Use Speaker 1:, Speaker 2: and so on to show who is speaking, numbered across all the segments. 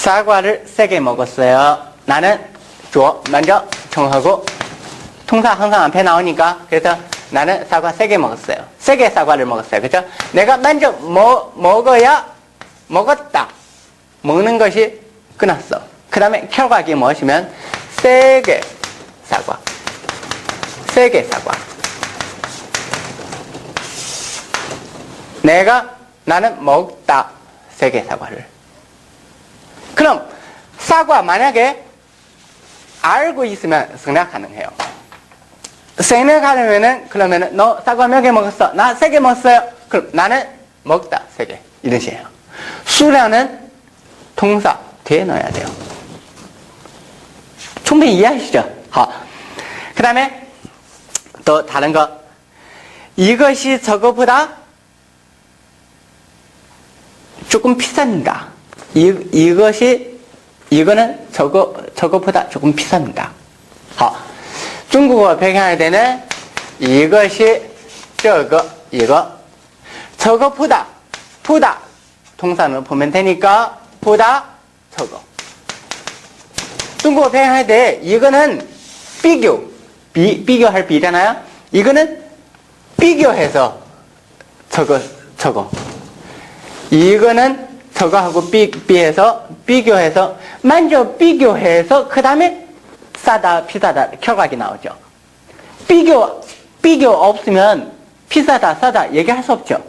Speaker 1: 사과를 세개 먹었어요. 나는 줘 먼저 정하고 통사 항상 앞에 나오니까 그래서 나는 사과 세개 먹었어요. 세개 사과를 먹었어요. 그죠? 내가 먼저 뭐, 먹어야 먹었다. 먹는 것이 끝났어. 그 다음에 결과기 무엇이면 세개 사과. 세개 사과. 내가 나는 먹다 세개 사과를. 그럼 사과 만약에 알고 있으면 생략 가능해요. 생략하려면은 그러면은 너 사과 몇 개 먹었어? 나 세 개 먹었어요. 그럼 나는 먹다 세 개. 이런 식이에요. 수량은 동사 뒤에 넣어야 돼요. 충분히 이해하시죠? 好.그 다음에 또 다른 거. 이것이 저거보다 조금 비쌉니다. 이, 이것이, 이거는 저거, 저거보다 조금 비쌉니다. 好. 중국어 배경할 때는 이것이 저거, 이거. 저거 보다, 보다. 동사는 보면 되니까, 보다, 저거. 중국어 배경할 때 이거는 비교, 비, 비교할 비잖아요. 이거는 비교해서 저거, 저거. 이거는 저거하고 비, 비해서 비교해서 먼저 비교해서 그 다음에 싸다 비싸다 결과가 나오죠. 비교 비교 없으면 비싸다 싸다 얘기할 수 없죠.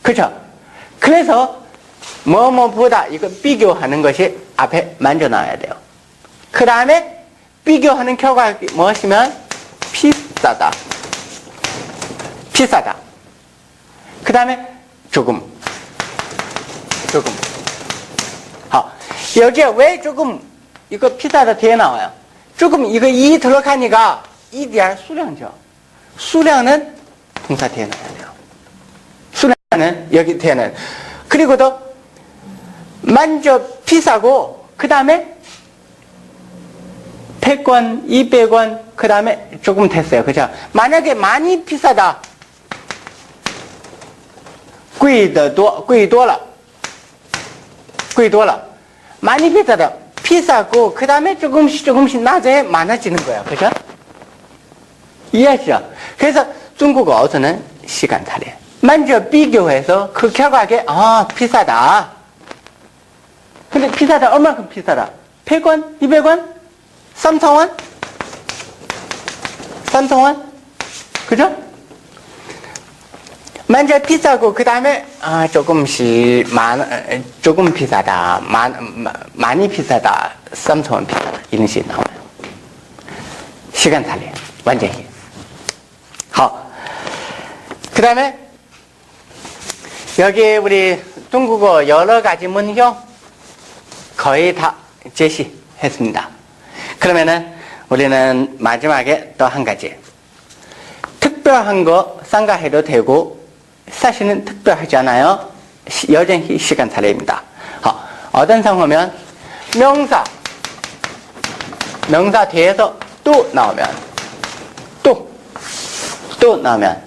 Speaker 1: 그렇죠? 그래서 뭐뭐보다 이거 비교하는 것이 앞에 먼저 나와야 돼요. 그 다음에 비교하는 결과가 무엇이면 비싸다. 비싸다. 그 다음에 조금 조금. 好, 여기에 왜 조금 이거 비싸다 뒤에 나와요? 조금 이거 이 들어가니까 이 대한 수량이죠. 수량은 동사 뒤에 나와야 돼요. 수량은 여기 뒤에는. 그리고 또 먼저 비싸고 그 다음에 100원, 200원, 그 다음에 조금 됐어요. 그죠? 만약에 많이 비싸다. 贵的多,贵多了. 贵多了. 많이 비싸다. 비싸고 그 다음에 조금씩 조금씩 나중에 많아지는 거야. 그죠? 이해하시죠? 그래서 중국어에서는 시간 차례. 먼저 비교해서 그 결과에 아 비싸다. 근데 비싸다 얼마큼 비싸다? 100원? 200원? 3천원? 3천원? 그죠? 먼저 비싸고 그 다음에 아 조금씩 많 조금 비싸다 많 많이 비싸다 3천원 비싸다 이런 식이 나와요. 시간 달리 완전히. 好.그 다음에 여기 우리 중국어 여러 가지 문형 거의 다 제시했습니다. 그러면은 우리는 마지막에 또 한 가지 특별한 거 상가해도 되고 사실은 특별하지 않아요. 시, 여전히 시간 차례입니다. 어, 어떤 상황이면 명사 명사 뒤에서 또 나오면 또또 나오면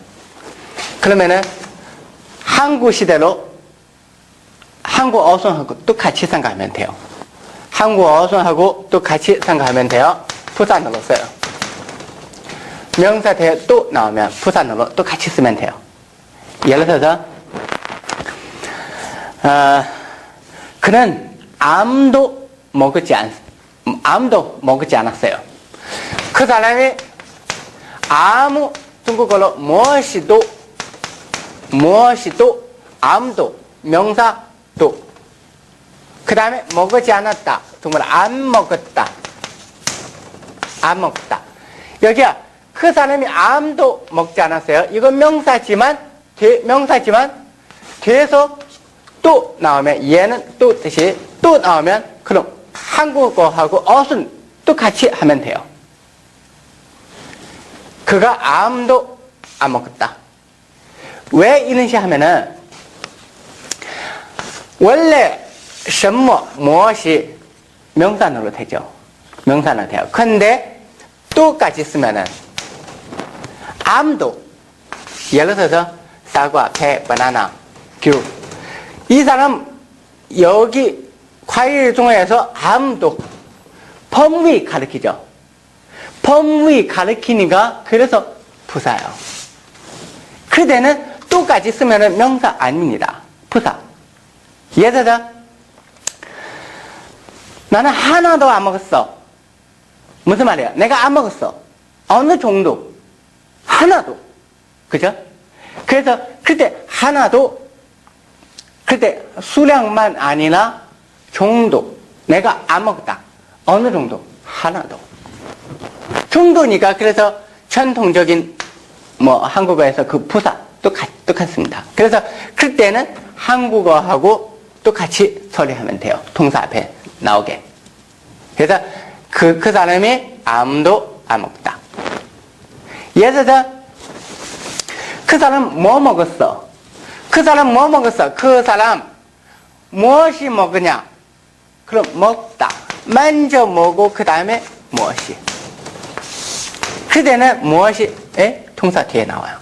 Speaker 1: 그러면은 한국 시대로 한국 어순하고 똑같이 생각하면 돼요. 한국 어순하고 똑같이 생각하면 돼요. 부산으로 써요. 명사 뒤에 또 나오면 부산으로 똑같이 쓰면 돼요. 예를 들어서 어, 그는 아무도 먹지 않 아무도 먹지 않았어요. 그 사람이 아무 중국어로 무엇이도 무엇이도 아무도 명사도 그 다음에 먹지 않았다. 정말 안 먹었다. 안 먹었다. 여기야 그 사람이 아무도 먹지 않았어요. 이건 명사지만 명사지만 뒤에서 또 나오면 얘는 또 뜻이 또 나오면 그럼 한국어하고 어순 똑같이 하면 돼요. 그가 아무도 안 먹었다. 왜 이런 식 하면은 원래 什么 무엇이 명사으로 되죠. 명사로 돼요. 근데 또까지 쓰면은 아무도 예를 들어서 사과, 배, 바나나, 귤. 이 사람 여기 과일 중에서 암도 범위 가르치죠. 범위 가르치니까 그래서 부사예요. 그때는 똑같이 쓰면 명사 아닙니다. 부사. 예를 들어 나는 하나도 안 먹었어. 무슨 말이야? 내가 안 먹었어. 어느 정도? 하나도. 그죠? 그래서 그때 하나도 그때 수량만 아니라 정도. 내가 안 먹었다. 어느 정도? 하나도. 정도니까 그래서 전통적인 뭐 한국어에서 그 부사 똑같, 똑같습니다. 그래서 그때는 한국어하고 똑같이 처리하면 돼요. 동사 앞에 나오게. 그래서 그, 그 사람이 아무도 안 먹다. 예를 들어, 그 사람 뭐 먹었어? 그 사람 뭐 먹었어? 그 사람 무엇이 먹으냐? 그럼 먹다. 먼저 먹고 그 다음에 무엇이? 그때는 무엇이 에? 동사 뒤에 나와요.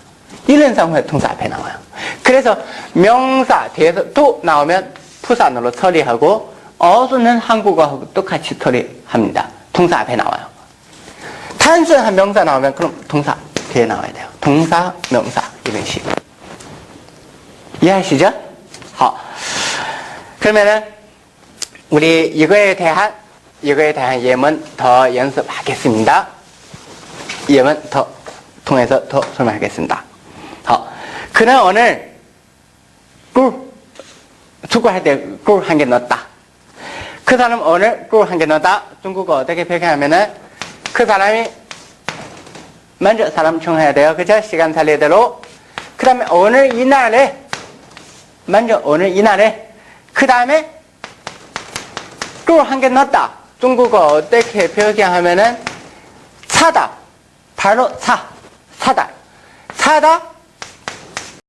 Speaker 1: 이런 상황에 동사 앞에 나와요. 그래서 명사 뒤에서 또 나오면 부산으로 처리하고 어수는 한국어하고 똑같이 처리합니다. 동사 앞에 나와요. 단순한 명사 나오면 그럼 동사 뒤에 나와야 돼요. 동사, 명사 이런 식. 이해하시죠? 好. 그러면은 우리 이거에 대한 이거에 대한 예문 더 연습하겠습니다. 예문 더 통해서 더 설명하겠습니다. 好. 그는 오늘 꿀 축구할 때꿀 한 개 넣었다. 그 사람 오늘 꿀 한 개 넣었다. 중국어 어떻게 표현하면은 그 사람이 먼저 사람 청해야 돼요. 그죠? 시간 살리대로. 그 다음에 오늘 이날에 먼저 오늘 이날에 그 다음에 꿀한개 넣었다. 중국어 어떻게 표현하면은 사다. 바로 사. 사다. 사다.